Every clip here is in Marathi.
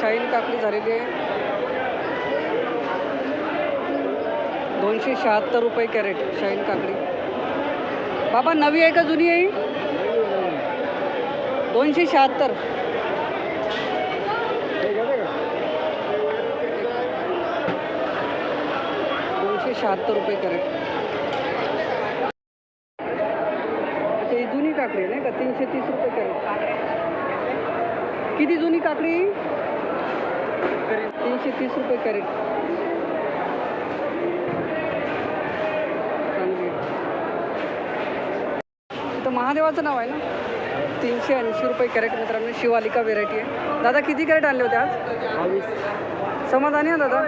शाहीन काकडी झालेली आहे. दोनशे शहात्तर रुपये कॅरेट शाहीन काकडी. बाबा नवी आहे का जुनी आहे दोनशे शहात्तर. दोनशे शहात्तर रुपये कॅरेट. अच्छा ही जुनी काकडी नाही का? तीनशे तीस रुपये कॅरेट. किती जुनी काकडी? तीनशे तीस रुपये कॅरेट. तर इथं महादेवाचं नाव आहे ना? तीनशे ऐंशी रुपये कॅरेट मित्रांनो शिवालिका व्हेरायटी आहे. दादा किती कॅरेट आणले होते आज? समाधानी आहे दादा?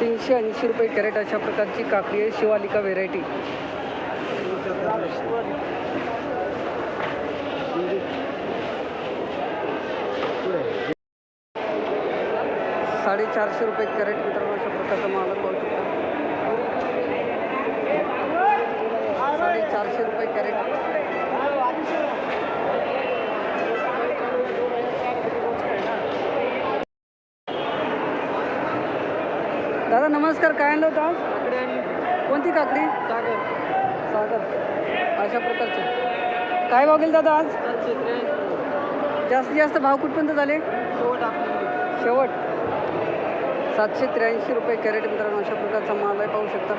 तीनशे ऐंशी रुपये कॅरेट अशा प्रकारची काकडी आहे शिवालिका व्हेरायटी. साडेचारशे रुपये कॅरेट मित्रांनो अशा प्रकारचा माल पाहू शकता. साडेचारशे रुपये कॅरेट. दादा नमस्कार काय आणलं होतं आज? कोणती काकडी? सागर. सागर. अशा प्रकारचे. काय भाव गेले दादा आज? जास्तीत जास्त भाव कुठपर्यंत झाले? शेवट. सातशे त्र्याऐंशी रुपये कॅरेट मित्रांनो अशा प्रकारचा माल आहे पाहू शकता.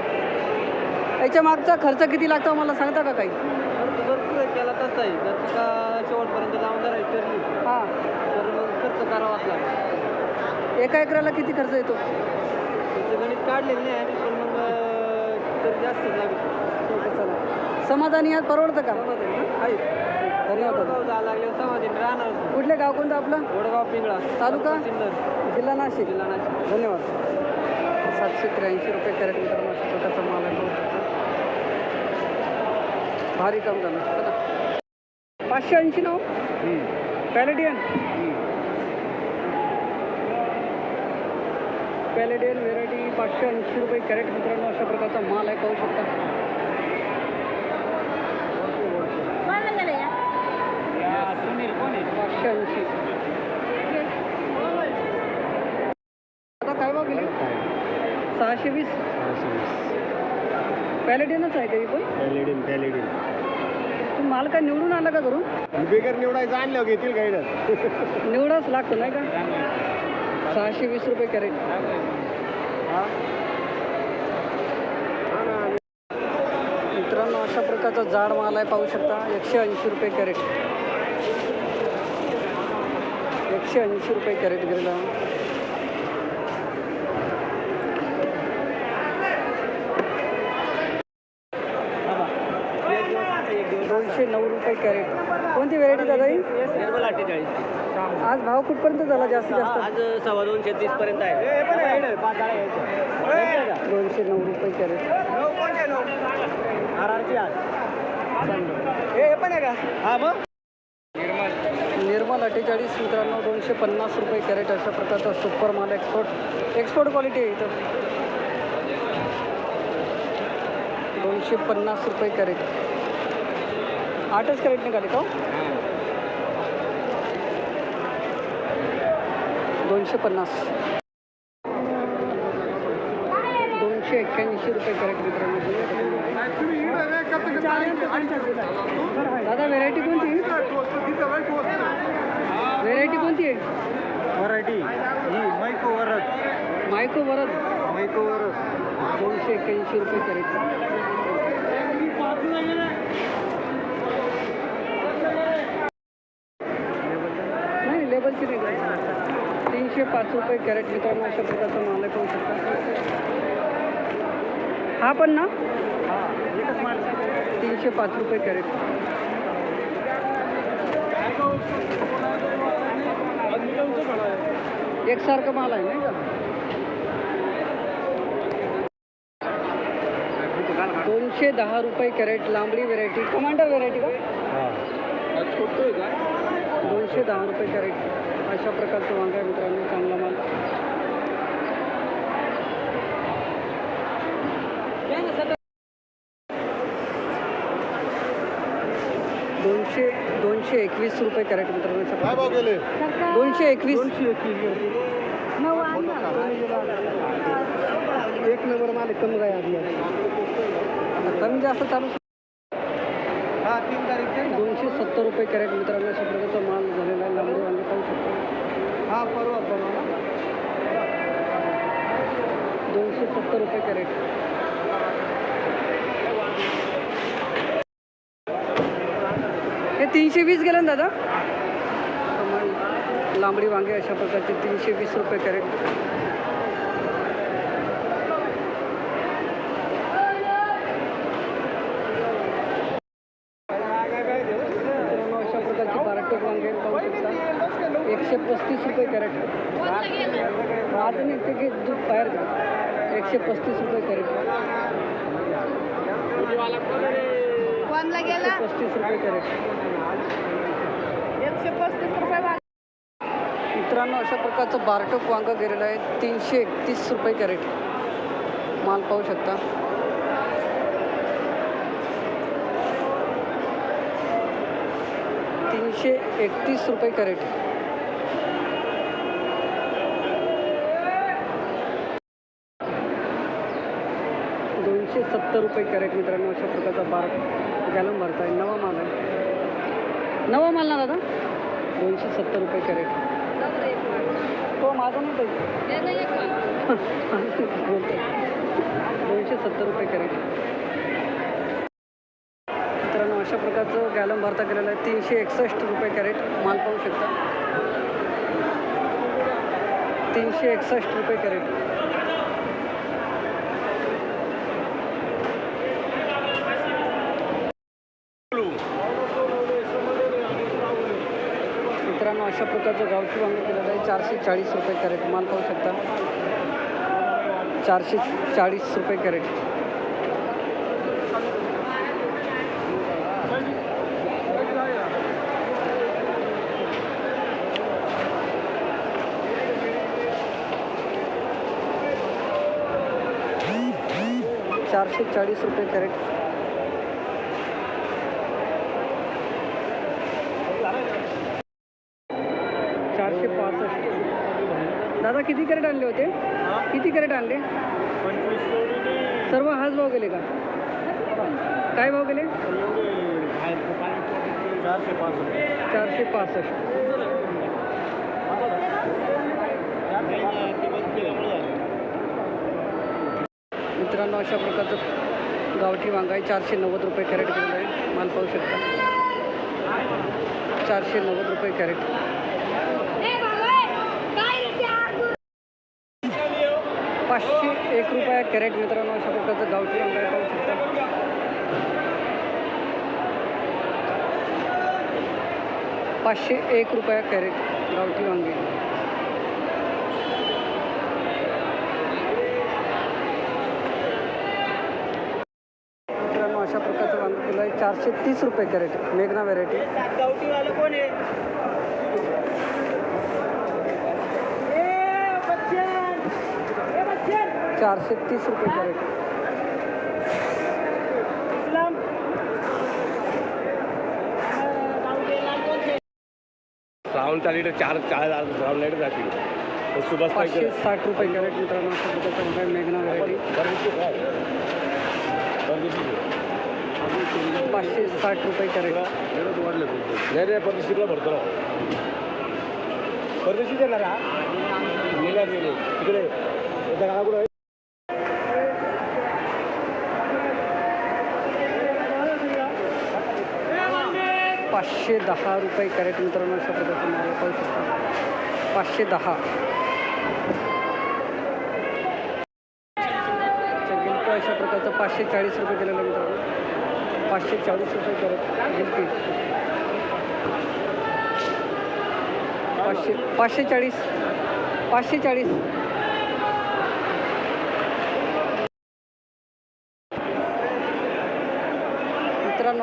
याच्या मागचा खर्च किती लागतो मला सांगता का काही? भरपूर केला तसा आहे. जर तुका शेवटपर्यंत लावून धरायची ठरली हां. तर मग खर्च करावाच लागेल. एका एकराला किती खर्च येतो? त्याचं गणित काढलेलं नाही आम्ही पण मग तरी जास्त लागेल. आहे चला समाधानी यात परवडतं का? धन्यवाद. समाधीन राहणार. कुठले गाव कोणतं आपलं? वडगाव पिंगळा. तालुका? जिल्हा नाशिक. जिल्हा नाशिक. धन्यवाद. सातशे त्र्याऐंशी रुपये कॅरेट मित्रांनो अशा प्रकारचा माल आहे पाहू शकता भारी काम झालं. पाचशे ऐंशी नाव? पॅलेडियन पॅलेडियन व्हेरायटी पाचशे ऐंशी रुपये कॅरेट मित्रांनो अशा प्रकारचा माल आहे. पाहू शकता सुनील कोण आहे पाचशे ऐंशी आता काय भाव गेले सहाशे वीस. पॅलेडियनच आहे काही पण. पॅलेडिन पॅलेडिन तू माल काय निवडून आला का करून बेगर निवडायचं आणलं घेतील गाईडर निवडाच लागतो नाही का? सहाशे वीस रुपये कॅरेट. मित्रांनो अशा प्रकारचा जाड माल आहे पाहू शकता. एकशे ऐंशी रुपये कॅरेट. एकशे ऐंशी रुपये कॅरेट गेलेला दोनशे नऊ रुपये कॅरेट कोणती व्हेरायटी दादा ही निर्मल अठ्ठेचाळीस आज भाव कुठपर्यंत झाला जास्तीत जास्त? आज सव्वा दोनशे तीस पर्यंत आहे. दोनशे नऊ रुपये कॅरेट. आर आरची आज. चांगलं. हे पण आहे का? हा मग? निर्मल. अठ्ठेचाळीस मित्रांनो दोनशे पन्नास रुपये कॅरेट अशा प्रकारचा सुपर माल एक्सपोर्ट एक्सपोर्ट क्वालिटी आहे इथं. दोनशे पन्नास रुपये कॅरेट. आठच कॅरेट निघाले का दोनशे पन्नास. दोनशे एक्क्याऐंशी रुपये कॅरेट मित्रांनो. दादा व्हेरायटी कोणती? व्हेरायटी कोणती आहे? व्हरायटी ही मैको वरद. मायको वरद. मैको वरद. दोनशे एक्क्याऐंशी रुपये कॅरेट नाही लेबलची नाही का? तीनशे पाच रुपये कॅरेट मित्रांनो अशा प्रकारचा माल आहे पाहू शकता. हा पण ना? तीनशे पाच रुपये कॅरेट. एकसारखं माल आहे नाही का? दोनशे दहा रुपये कॅरेट लांबडी व्हेरायटी कमांडर व्हेरायटी का? छोटो आहे का? दोनशे दहा रुपये कॅरेट. अशा प्रकारचं वांगा आहे मित्रांनो चांगला माल. दोनशे दोनशे एकवीस रुपये कॅरेट मित्रांनो अशा काय भाव गेले? प्रकारे. दोनशे एकवीस. एक नंबर माल कमी आधी कमी जास्त चालू तीन तारीख दोनशे सत्तर रुपये कॅरेट मित्रांनो अशा प्रकारचा माल झालेला आहे. लांबडी वांगे पाहू शकतो. हा परवा परवा दोनशे सत्तर रुपये कॅरेट. हे तीनशे वीस गेलं ना दादा? लांबडी वांगे अशा प्रकारचे तीनशे वीस रुपये कॅरेट मित्रांनो, अशा प्रकारची बाराटेक वांगे पाहू शकता एकशे पस्तीस रुपये कॅरेट माझं निघते की दूध बाहेर का एकशे पस्तीस रुपये कॅरेट कोणला गेला? पस्तीस रुपये कॅरेट एकशे पस्तीस रुपये मित्रांनो अशा प्रकारचं बारटोक वांगं गेलेलं आहे. तीनशे एकतीस रुपये कॅरेट माल पाहू शकता. तीनशे एकतीस रुपये कॅरेट दोनशे सत्तर रुपये कॅरेट मित्रांनो अशा प्रकारचा बार गॅलम भरता आहे नवा माल आहे. नवा माल ना दादा? दोनशे सत्तर रुपये कॅरेट. तो माझा नाही पाहिजे. दोनशे सत्तर रुपये कॅरेट. मित्रांनो अशा प्रकारचं गॅलम भरता गेलेलं आहे. तीनशे एकसष्ट रुपये कॅरेट माल पाहू शकता. तीनशे एकसष्ट रुपये कॅरेट. अशा प्रकारचं गावठी वांगे केलेलं आहे. चारशे चाळीस रुपये कॅरेट. माल पाहू शकता. चारशे चाळीस रुपये कॅरेट. चारशे चाळीस रुपये कॅरेट. दादा किती कॅरेट आणले होते? किती कॅरेट आणले? सर्व हाच भाव गेले का? काय भाव गेले? चारशे पासष्ट. मित्रांनो अशा प्रकारचं गावठी वांगा आहे चारशे नव्वद रुपये कॅरेट गेलेलं आहे. माल पाहू शकता. चारशे नव्वद रुपये कॅरेट पाचशे एक रुपया कॅरेट मित्रांनो अशा प्रकारचं गावठी अंगाय पाहू शकता. पाचशे एक रुपया कॅरेट गावठी वांगे मित्रांनो अशा प्रकारचं वांगं किलो आहे. चारशे तीस रुपये कॅरेट. मेघना व्हेरायटी गावठीवाला कोण आहे चारशे तीस रुपये कॅरेट. श्रावण चालली तर चार चार श्रावण लाइट जातील. सुभाष पाचशे साठ रुपये कॅरेट मित्रांनो आहे मेघना व्हेरायटी पाचशे साठ रुपये कॅरेट. वाढले नाही नाही परदेशीला भरतो ना परदेशी देणार हा? गेला गेले तिकडे. त्या गावाकडे पाचशे दहा रुपये कॅरेट मित्रांनो अशा पद्धतीने पाहू शकता. पाचशे दहा. गिलकी अशा प्रकारचं पाचशे चाळीस रुपये केलेलं मित्रांनो. पाचशे चाळीस रुपये कॅरेट गिलकी. पाचशे पाचशे चाळीस. पाचशे चाळीस.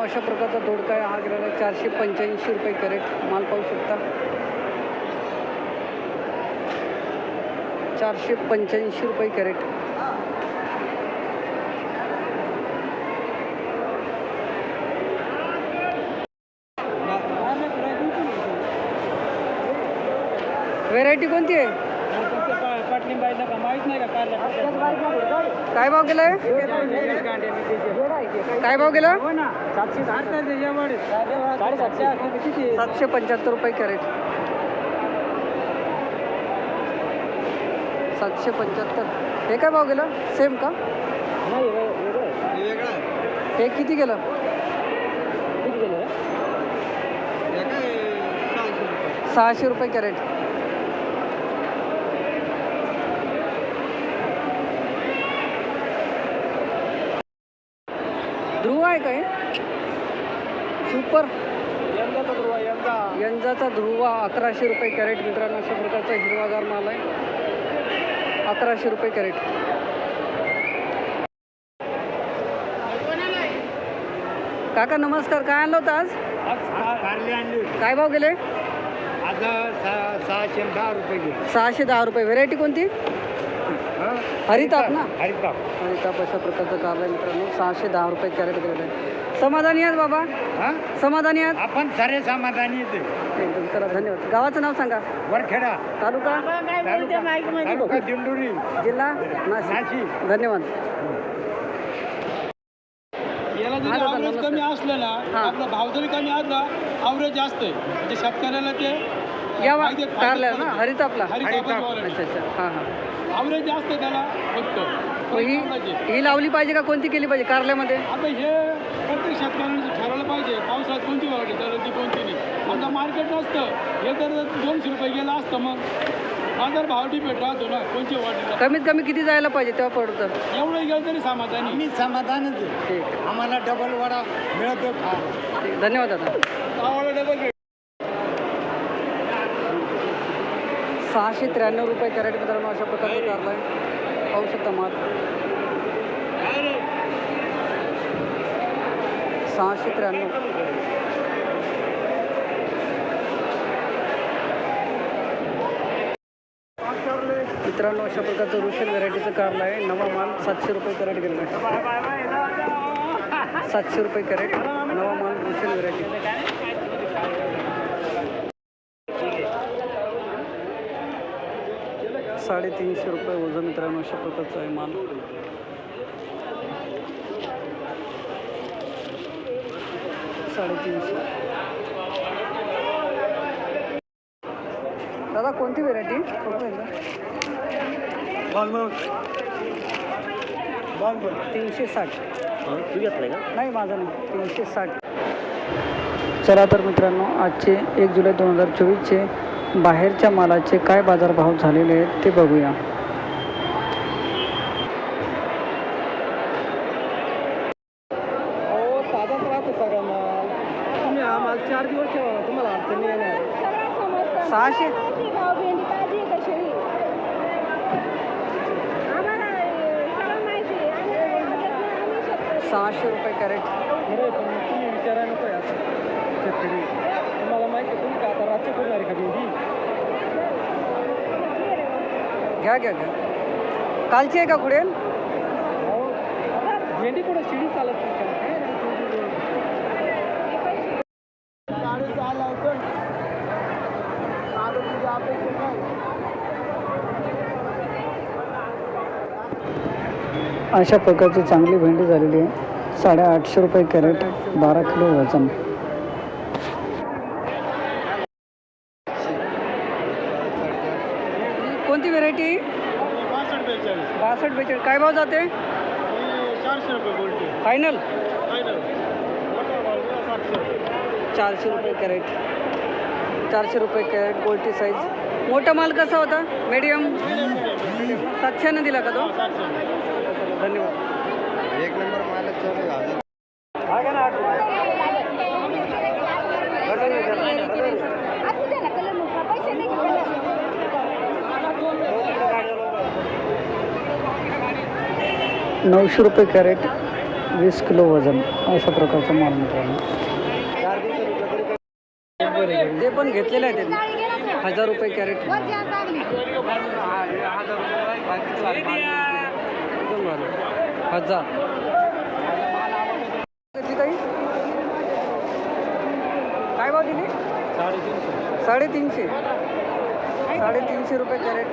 अशा प्रकारचा दोडका आहे. हा गेलेला चारशे पंच्याऐंशी रुपये कॅरेट माल पाहू शकता. चारशे पंच्याऐंशी रुपये कॅरेट. व्हेरायटी कोणती आहे? काय भाव गेलाय? काय भाव गेला? सातशे सातशे पंच्याहत्तर रुपये कॅरेट. सातशे पंच्याहत्तर. हे काय भाव गेला? सेम का? हे किती गेलं? सहाशे रुपये कॅरेट ध्रुव आहे काय? सुपर यंदाचा ध्रुवा यंदा. यंजाचा ध्रुवा अकराशे रुपये कॅरेट मित्रांनो अशा प्रकारचा हिरवागार माल आहे. अकराशे रुपये कॅरेट. काका नमस्कार. काय आणलं होतं आज? आज कारले आणली काय भाव गेले? आज सहाशे दहा रुपये सहाशे दहा रुपये. व्हेरायटी कोणती? हरिताप ना? हरिताप. हरिताप अशा प्रकारचं कारलं आहे मित्रांनो. सहाशे दहा रुपये कॅरेट गेलेलं आहे. समाधानी आहात बाबा? हा? समाधानी आहात? आपण सारे समाधानी येते एकदम चला धन्यवाद. गावाचं नाव सांगा. वरखेडा. तालुका? तालुका तालुका दिंडोरी. जिल्हा? नाशिक. नाशिक. धन्यवाद. याला हा जरी दादा, आवरेज नमस्कार. कमी असलं ना हा. आपला भाव जरी कमी असला आवरेज जास्त आहे. म्हणजे शेतकऱ्याला ते या फायदे- फायदे कारल्या ना पडतात. हरितापला. हरितापच हरिताप. वाला. अच्छा अच्छा. हां हां. आवरेज जास्त आहे त्याला फक्त. ही पाहिजे. ही लावली पाहिजे का? कोणती केली पाहिजे कारल्यामध्ये? आता हे प्रत्येक शेतकऱ्यांनी ठरवलं पाहिजे. पावसाळ्यात कोणती वाढली तर ती कोणती नाही. आता मार्केट नसतं. हे तर दोनशे रुपये गेलं असतं मग. बाजार भाव डिपेट राहतो ना कोणती वाढली कमीत कमी किती जायला पाहिजे तेव्हा पडतं? एवढं गेलं तरी समाधानी. आम्ही समाधानच आहे. ठीक. आम्हाला डबल वडा मिळतो. खा ठीक. धन्यवाद दादा. आम्हाला डबल सहाशे त्र्याण्णव रुपये कॅरेट मित्रांनो अशा प्रकारचं कारलं आहे. पाहू शकता माल. सहाशे त्र्याण्णव. मित्रांनो अशा प्रकारचं रुशियन व्हरायटीचं कारलं आहे. नवा माल सातशे रुपये कॅरेट गेलेला आहे. सातशे रुपये कॅरेट नवा माल रुशियन व्हरायटी. साडेतीनशे रुपये वजन मित्रांनो अशा प्रकारचा आहे माल. साडेतीनशे. दादा कोणती व्हेरायटी तीनशे साठ. तू घेतलाय का? नाही माझा नाही. तीनशे साठ. चला तर मित्रांनो आजचे एक जुलै दोन हजार चोवीसचे बाहेरच्या मालाचे काय बाजारभाव झालेले आहेत ते बघूया हो ताजाच राहतो सगळा माल तुम्ही हा माल चार दिवस ठेवा ना, तुम्हाला अडचण नाही येणार सहाशे भेंडी ताजी आहे कशी आम्हाला सगळं माहिती आहे आम्ही आम्ही शेतकरी सहाशे रुपये कॅरेट खरं आहे, पण मग तुम्ही विचारा नको आहे असं शेतकरी तुम्हाला माहिती आहे तुम्ही का आता रातच्या करणार आहे का घ्या घ्या घ्या. कालची आहे का पुढे भेंडी कुठं? शिडी चालत अशा प्रकारची चांगली भेंडी झालेली आहे. साडेआठशे रुपये कॅरेट बारा किलो वजन कोणती व्हेरायटी बासष्ट बेचाळीस. बासष्ट बेचाळीस. काय भाव जाते? चारशे रुपये गोल्टी फायनल चारशे रुपये कॅरेट. चारशे रुपये कॅरेट गोल्टी साईज मोठा माल कसा होता? मीडियम सातशेनं दिला का तो? धन्यवाद. एक नंबर मालच चालू आहे असू दे ना कलर मग पैसे नाही घेतले नऊशे रुपये कॅरेट वीस किलो वजन अशा प्रकारचा माल मिळतो ते पण घेतलेलं आहे त्यांनी हजार रुपये कॅरेट. हजार. काय भाव दिली? साडेतीनशे. साडेतीनशे रुपये कॅरेट.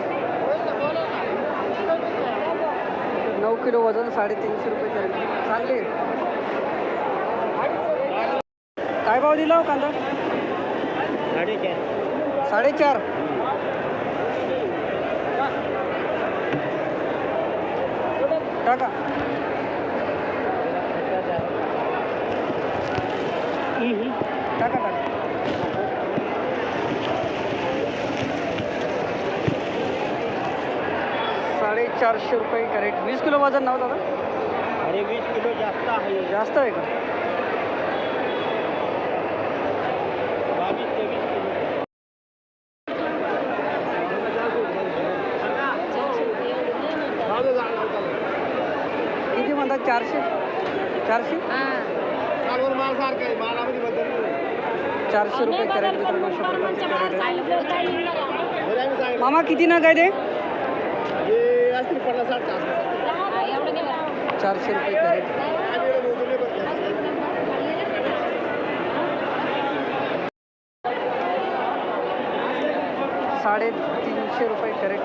नऊ किलो वजन साडेतीनशे रुपये कॅरेट चांगले काय भाव दिला हो कांदा? साडेचार. टाका. टाका टाका. साडेचारशे रुपये कॅरेट. वीस किलो वजन नाव दादा? अरे वीस किलो जास्त आहे. जास्त आहे का? बावीस तेवीस किलो. किती म्हणतात? चारशे? चारशे? चारशे रुपये कॅरेट आहे मामा किती ना काय ते? चारशे रुपये साडे तीनशे रुपये कॅरेट.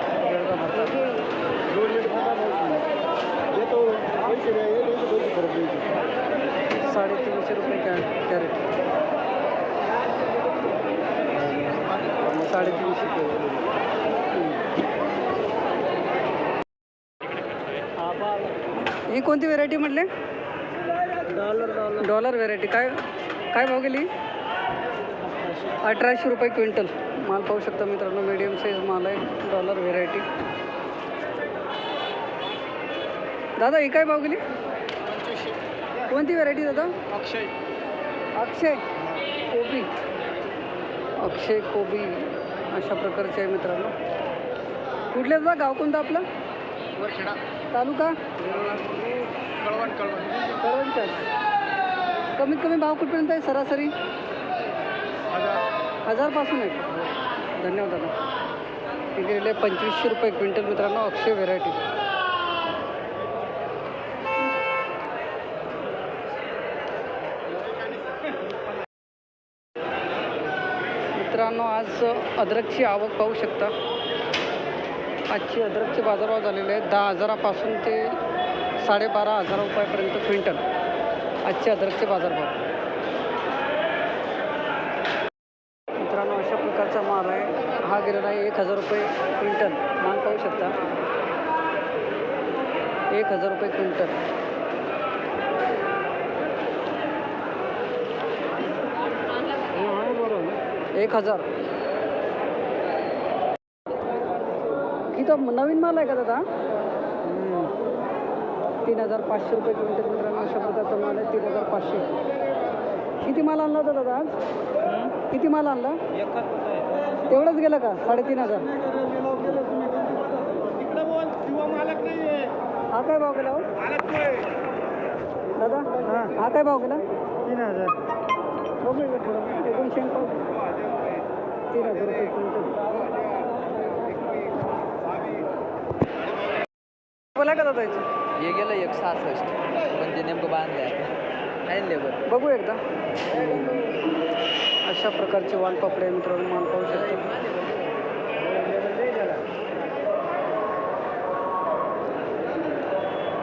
साडे तीनशे रुपये कॅ कॅरेट. साडेतीनशे. ही कोणती व्हेरायटी म्हटले? डॉलर डॉलर डॉलर व्हेरायटी काय काय भाव गेली? अठराशे रुपये क्विंटल. माल पाहू शकता मित्रांनो मीडियम साईज माल आहे डॉलर व्हेरायटी दादा ही काय भाव गेली? कोणती व्हेरायटी दादा? अक्षय. अक्षय कोबी. अक्षय कोबी अशा प्रकारचे आहे मित्रांनो. कुठले दादा? गाव कोणतं आपलं? तालुका? कळवण कमीत कमी भाव कुठपर्यंत आहे सरासरी? हजार हजारपासून आहे. धन्यवाद दादा. हे पंचवीसशे रुपये क्विंटल मित्रांनो अक्षय व्हेरायटी. मित्रांनो आज अद्रकची आवक पाहू शकता. आजची अद्रकचे बाजारभाव झालेले आहेत दहा हजारापासून ते साडेबारा हजार रुपयापर्यंत क्विंटल आजचे अद्रकचे बाजारभाव. मित्रांनो अशा प्रकारचा माल आहे. हा गेलेला आहे एक हजार रुपये क्विंटल. माल पाहू शकता. एक हजार रुपये क्विंटल. एक हजार. इथं नवीन माल आहे का दादा? तीन हजार पाचशे रुपये क्विंटल मित्रांनो अशा प्रकारचा माल आहे तीन हजार पाचशे. किती माल आणला होता दादा आज? किती माल आणला? तेवढंच गेलं का? साडेतीन हजार. हा काय भाव गेला हो? दादा हा. काय भाव गेला? तीन हजार. बघू इकडे थोडं. एकोणशे तीन हजार रुपये क्विंटल. का दादा याचं हे गेलं एक सहासष्ट. पण ते नेमकं बांधलं आहे लेबर बघू एकदा. अशा प्रकारचे वालपापडे आहे मित्रांनो माल पाहू शकतो.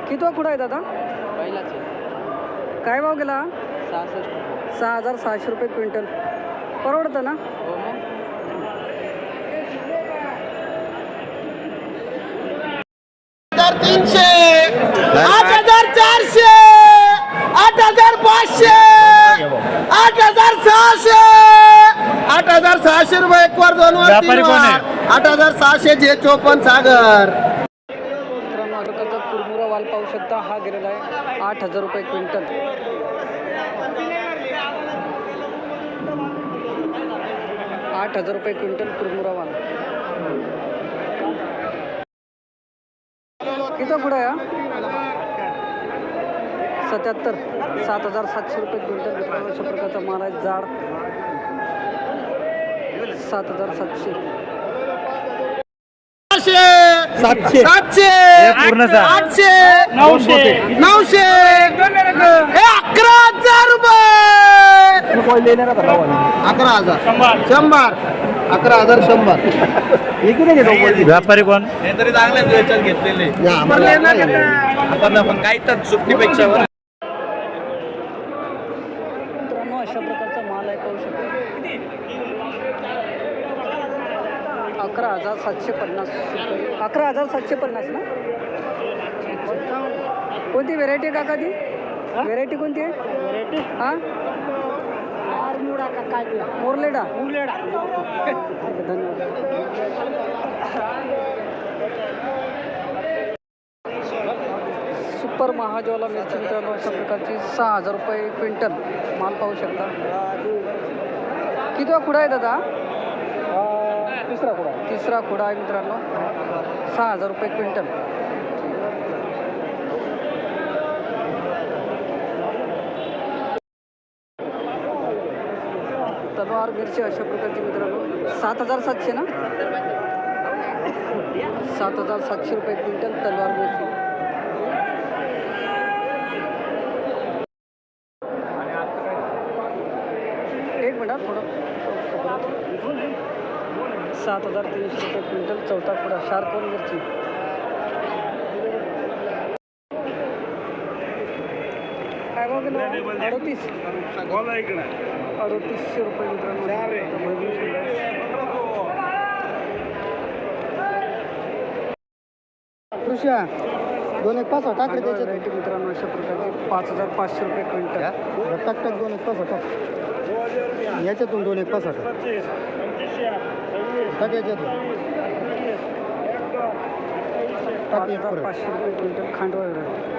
किती कुठं आहे दादा? पहिलाच आहे. काय भाव गेला? हा? सहासष्ट. सहा हजार सहाशे रुपये क्विंटल. परवडतं ना हो मग तीनशे आठ हजार चारशे आठ हजार पाचशे आठ हजार सहाशे! आठ हजार सहाशे रुपये एक वर दोन वर तीन वर. आठ हजार सहाशे जे चोपन्न सागर. कुरमुरा वाल पाहू शकता हा गेलेला आहे आठ हजार रुपये क्विंटल. आठ हजार रुपये क्विंटल कुरमुरा वाल. किती कुठं आहे? सत्याहत्तर सात हजार सातशे रुपये क्विंटल मित्रांनो अशा प्रकारचा माल आहे जाड. सात हजार सातशे. सातशे! सातशे. आठशे! नऊशे. नऊशे! हे अकरा हजार रुपये! अकरा हजार. शंभर. अकरा हजार शंभर. हे व्यापारी कोण? या, आम्हाला नाही. काही तर सुट्टीपेक्षा मित्रांनो अशा प्रकारचा माल आहे पाहू शकता अकरा हजार सातशे पन्नास रुपये. अकरा हजार सातशे पन्नास ना? कोणती व्हेरायटी आहे काका ती? व्हेरायटी कोणती आहे? हा? मोरलेडा. धन्यवाद सुपर महाज्वाला मिरची मित्रांनो अशा प्रकारची सहा हजार रुपये क्विंटल. माल पाहू शकता. किती खुडा आहे दादा? तिसरा खोडा तिसरा खोडा आहे मित्रांनो. सहा हजार रुपये क्विंटल. तलवार मिरची अशा प्रकारची मित्रांनो. सात हजार सातशे ना? सात हजार सातशे रुपये क्विंटल तलवार मिरची. एक मिनिट थोडं. सात हजार तीनशे रुपये क्विंटल चौथा पुढा शार्कोन मिरची. काय भाव गेलो? अडतीस. अडतीसशे रुपये मित्रांनो. कृष्या दोन एक पाच टाक व्हरायटी मित्रांनो अशा प्रकारचे पाच हजार पाचशे रुपये क्विंटल. टाक टाक दोन एक पाच टाक. याच्यातून दोन एक पाच टाक टाक. याच्यातून पाच हजार पाचशे रुपये क्विंटल खांडवा व्हरायटी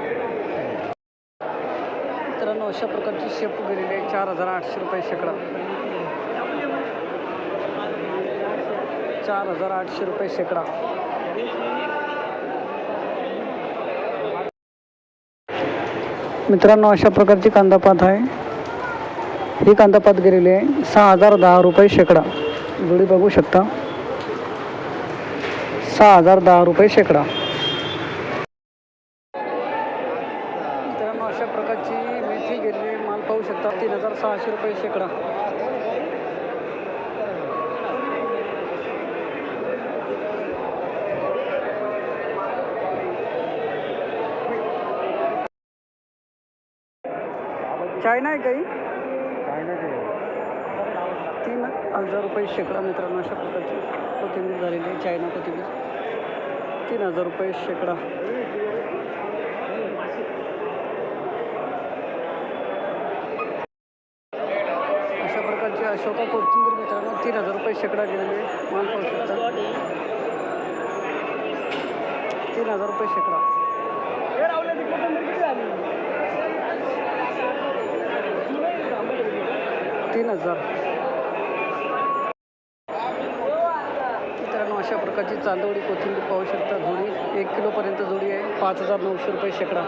मित्रांनो अशा प्रकारची शेप गेलेली आहे. चार हजार आठशे रुपये शेकडा. चार हजार आठशे रुपये शेकडा. मित्रांनो अशा प्रकारची कांदापात आहे. ही कांदापात गेलेली आहे. सहा हजार दहा रुपये शेकडा. जोडी बघू शकता. सहा हजार दहा रुपये शेकडा. मित्रांनो अशा प्रकारची मेथी गेलेली माल पाहू शकता. तीन हजार सहाशे रुपये शेकडा. चायना आहे काही तीन हजार रुपये शेकडा मित्रांनो अशा प्रकारची कोथिंबीर झालेली आहे चायना कोथिंबीर. तीन हजार रुपये शेकडा. अशा प्रकारची अशोका कोथिंबीर मित्रांनो तीन हजार रुपये शेकडा गेलेली आहे माल पाहू शकता. तीन हजार रुपये शेकडा. तीन हजार मित्रांनो अशा प्रकारची चांदवडी कोथिंबीर पाहू शकता. जोडी एक किलोपर्यंत जोडी आहे. पाच हजार नऊशे रुपये शेकडा.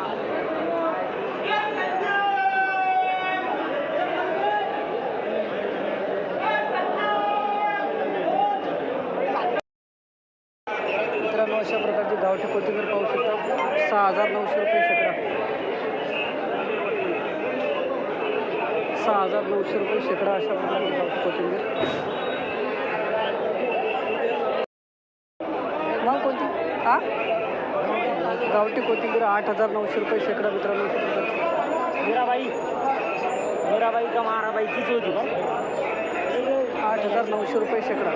मित्रांनो अशा प्रकारची गावठी कोथिंबीर पाहू शकता. सहा हजार नऊशे रुपये शेकडा. सहा हजार नऊशे रुपये शेकडा अशा प्रकारची गावठी कोथिंबीर मग कोणती हा गावठी कोथिंबीर आठ हजार नऊशे रुपये शेकडा मित्रांनो. मीराबाई. मीराबाई का माराबाई तीच होती का? आठ हजार नऊशे रुपये शेकडा.